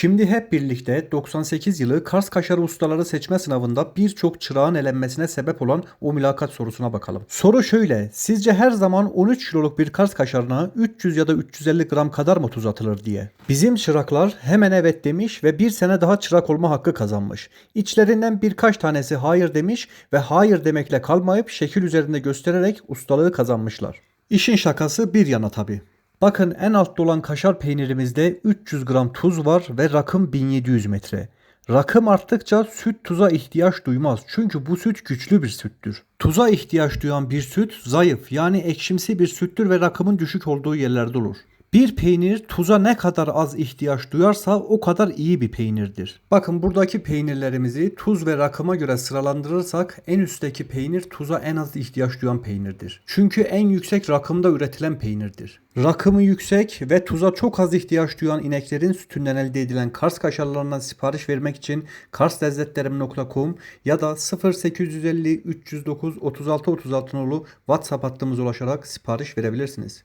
Şimdi hep birlikte 98 yılı Kars Kaşarı Ustaları seçme sınavında birçok çırağın elenmesine sebep olan o mülakat sorusuna bakalım. Soru şöyle. Sizce her zaman 13 kiloluk bir Kars kaşarına 300 ya da 350 gram kadar mı tuz atılır diye. Bizim çıraklar hemen evet demiş ve bir sene daha çırak olma hakkı kazanmış. İçlerinden birkaç tanesi hayır demiş ve hayır demekle kalmayıp şekil üzerinde göstererek ustalığı kazanmışlar. İşin şakası bir yana tabi. Bakın en altta olan kaşar peynirimizde 300 gram tuz var ve rakım 1700 metre. Rakım arttıkça süt tuza ihtiyaç duymaz çünkü bu süt güçlü bir süttür. Tuza ihtiyaç duyan bir süt zayıf yani ekşimsi bir süttür ve rakımın düşük olduğu yerlerde olur. Bir peynir tuza ne kadar az ihtiyaç duyarsa o kadar iyi bir peynirdir. Bakın buradaki peynirlerimizi tuz ve rakıma göre sıralandırırsak en üstteki peynir tuza en az ihtiyaç duyan peynirdir. Çünkü en yüksek rakımda üretilen peynirdir. Rakımı yüksek ve tuza çok az ihtiyaç duyan ineklerin sütünden elde edilen Kars kaşarlarından sipariş vermek için karslezzetlerim.com ya da 0850 309 36 36 nolu WhatsApp hattımıza ulaşarak sipariş verebilirsiniz.